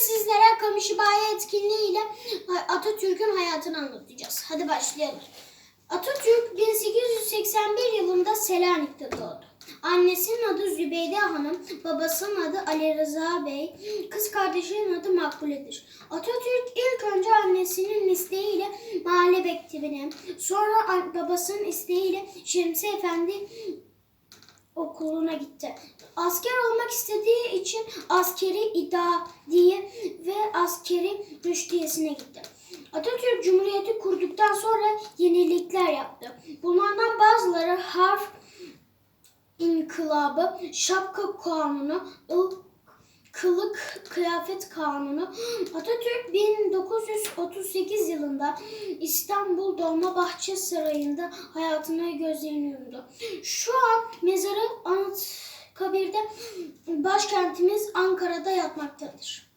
sizlere Kamışıbayi etkinliğiyle Atatürk'ün hayatını anlatacağız. Hadi başlayalım. Atatürk 1881 yılında Selanik'te doğdu. Annesinin adı Zübeyde Hanım, babasının adı Ali Rıza Bey, kız kardeşinin adı Makbule'dir. Atatürk ilk önce annesinin isteğiyle mahalle mektebine, sonra babasının isteğiyle Şemsi Efendi okuluna gitti. Asker olmak istediği için askeri idadiye ve askeri rüştiyesine gitti. Atatürk Cumhuriyeti kurduktan sonra yenilikler yaptı. Bunlardan bazıları harf inkılabı, şapka kanunu, ıl- kılık kıyafet kanunu. Atatürk 1938 yılında İstanbul Dolmabahçe Sarayı'nda hayatına gözlerini yumdu. Şu an başkentimiz Ankara'da yatmaktadır.